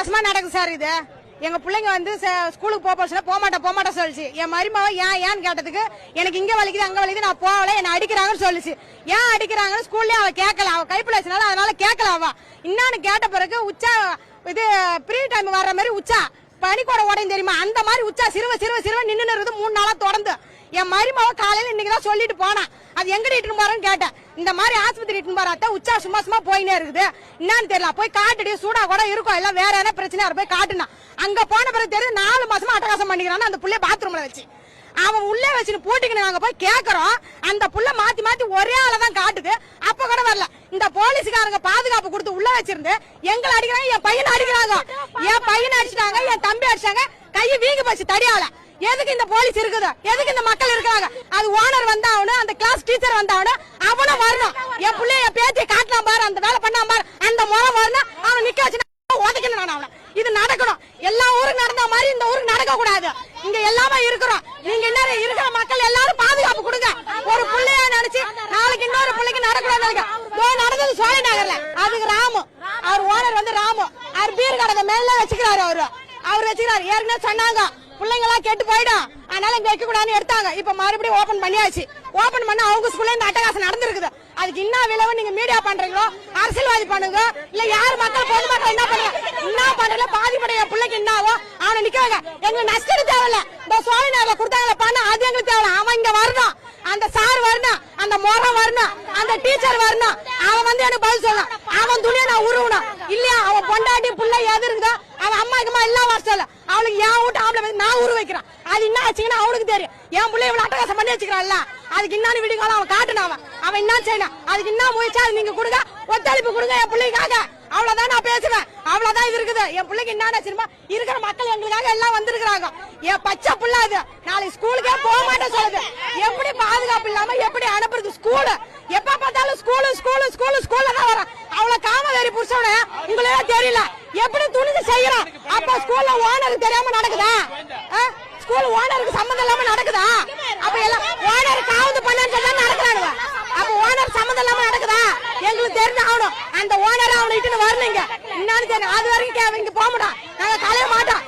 மாசமா நடக்குது சார் இது. எங்க பிள்ளைங்க வந்து ஸ்கூலுக்கு போக போச்சுன்னா போக மாட்டேன் போக மாட்டேன் சொல்லுச்சு. என் மருமக ஏன் ஏன்னு கேட்டதுக்கு எனக்கு இங்க வலிக்குது அங்க வலிக்குது நான் போகல என்ன அடிக்கிறாங்கன்னு சொல்லுச்சு. ஏன் அடிக்கிறாங்கன்னு ஸ்கூல்லயே அவ கேட்கல அவ கைப்பில் வச்சனால அதனால கேட்கல அவ. இன்னான்னு கேட்ட பிறகு உச்சா இது ப்ரீ டைம் வர்ற மாதிரி உச்சா பனிக்கூட உடையும் தெரியுமா? அந்த மாதிரி உச்சா சிறுவ சிறுவ சிறுவ நின்னு மூணு நாளா தொடர்ந்து. என் மருமவ காலையில இன்னைக்கு தான் சொல்லிட்டு போனான். அது எங்கடி இட்டுன்னு போறேன்னு கேட்டேன். இந்த மாதிரி ஆஸ்பத்திரி இட்டுன்னு போறாத்த உச்சா சும்மா சும்மா போயினே இருக்குது. என்னன்னு தெரியல. போய் காட்டுடி சூடா கூட இருக்கும். எல்லாம் வேற என்ன பிரச்சனையா போய் காட்டுனா. அங்க போன பிறகு தெரியுது நாலு மாசமா அட்டகாசம் பண்ணிக்கிறான்னு அந்த புள்ளைய பாத்ரூம்ல வச்சு. அவன் உள்ளே வச்சுன்னு போட்டுக்கினு நாங்க போய் கேக்குறோம். அந்த புள்ள மாத்தி மாத்தி ஒரே ஆள தான் காட்டுது. அப்ப கூட வரல. இந்த போலீஸ்காரங்க பாதுகாப்பு கொடுத்து உள்ள வச்சிருந்து எங்களை அடிக்கிறாங்க என் பையனை அடிக்கிறாங்க. என் பையனை அடிச்சிட்டாங்க என் தம்பி அடிச்சாங்க கையை வீங்கி போச்சு தடியால. எதுக்கு இந்த போலீஸ் இருக்குது? எதுக்கு இந்த மக்கள் இருக்காங்க அது ஓனர் வந்தாவணும் அந்த கிளாஸ் டீச்சர் வந்தாவணும் அவனும் வரணும். என் பிள்ளைய என் பேத்தியை காட்டலாம் பாரு அந்த வேலை பண்ணாம பாரு அந்த முறை வரணும். அவன் நிக்க வச்சு உதைக்கணும் நான் அவனை. இது நடக்கணும். எல்லா ஊருக்கு நடந்த மாதிரி இந்த ஊருக்கு நடக்க கூடாது இங்க எல்லாமே இருக்கிறோம். நீங்க என்ன இருக்கிற மக்கள் எல்லாரும் பாதுகாப்பு கொடுங்க. ஒரு பிள்ளையா நினைச்சு நாளைக்கு இன்னொரு பிள்ளைக்கு நடக்கூடாது நினைக்க. நடந்தது சோழி நகர்ல. அதுக்கு ராமு. அவர் ஓனர் வந்து ராமு. அவர் பீர் கடை மேல வச்சுக்கிறாரு அவரு. அவர் வச்சுக்கிறாரு. ஏற்கனவே சொன்னாங்க? பிள்ளைங்க எல்லாம் கெட்டு போயிடும். அதனால இங்க வைக்க கூடாதுன்னு எடுத்தாங்க. இப்ப மறுபடியும் ஓபன் பண்ணியாச்சு. ஓபன் பண்ண அவங்க ஸ்கூல்ல இந்த அட்டகாசம் நடந்திருக்குது. அதுக்கு என்ன விளைவு நீங்க மீடியா பண்றீங்களோ? அரசியல்வாதி பண்ணுங்க. இல்ல யார் மக்கள் பொதுமக்கள் என்ன பண்ணுங்க? என்ன பண்றீங்க பாதிப்படைய பிள்ளைக்கு என்ன ஆகும் அவனை நிக்க வைங்க எங்களுக்கு நஷ்டம் தேவையில்ல. இந்த சோழ கொடுத்தாங்கள பண்ண அது எங்களுக்கு தேவையில்ல. அவன் இங்க வரணும். அந்த சார் வரணும். அந்த முறை வரணும். அந்த டீச்சர் வரணும். அவன் வந்து எனக்கு பதில் சொல்லணும். அவன் துணியை நான் உருவணும். இல்லையா? அவன் பொண்டாட்டி பிள்ளை எது இருக்குதோ அவன் அம்மா அம்மா எல்லாம் வர சொல்ல. அவளுக்கு என் வீட்டு ஆம்பளை பத்தி நான் உருவ வைக்கிறேன். அது என்ன ஆச்சுங்கன்னா அவனுக்கு தெரியும். என் பிள்ளை இவ்வளவு அட்டகாசம் பண்ணி வச்சுக்கிறான்ல. அதுக்கு என்னன்னு வீடியோ அவன் காட்டணும் அவன். அவன் என்ன செய்யணும்? அதுக்கு என்ன முயற்சி? அது நீங்க கொடுங்க. ஒத்துழைப்பு கொடுங்க என் பிள்ளைக்காக. அவ்வளவுதான் நான் பேசுவேன். அவ்வளவுதான் இது இருக்குது. என் பிள்ளைக்கு என்ன சினிமா? இருக்கிற மக்கள் எங்களுக்காக எல்லாம் வந்திருக்கிறாங்க. என் பச்சை புள்ள அது. நாளைக்கு ஸ்கூலுக்கே போக மாட்டேன் சொல்லுது. எப்படி பாதுகாப்பு இல்லாம எப்படி அனுப்புறது ஸ்கூலு? எப்ப பார்த்தாலும் ஸ்கூலு ஸ்கூலு ஸ்கூலு ஸ்கூல்ல தான் வரும் அவ்வளவு காமவேரி புருஷன உங்களே தெரியல. எப்படி துணிந்து செய்யறோம் அப்ப ஸ்கூல்ல ஓனருக்கு தெரியாம நடக்குதா? ஸ்கூல் ஓனருக்கு சம்மந்தம் இல்லாம நடக்குதா? அப்ப எல்லாம் ஓனர் காவந்து பண்ணு சொல்லி நடக்கிறானுங்க. அப்ப ஓனர் சம்மந்தம் இல்லாம நடக்குதா? எங்களுக்கு தெரிஞ்சு ஆகணும். அந்த ஓனர் அவனை இட்டுன்னு வரணுங்க என்னன்னு தெரியும். அது வரைக்கும் இங்க போக மாட்டோம் நாங்க கலைய மாட்டோம்.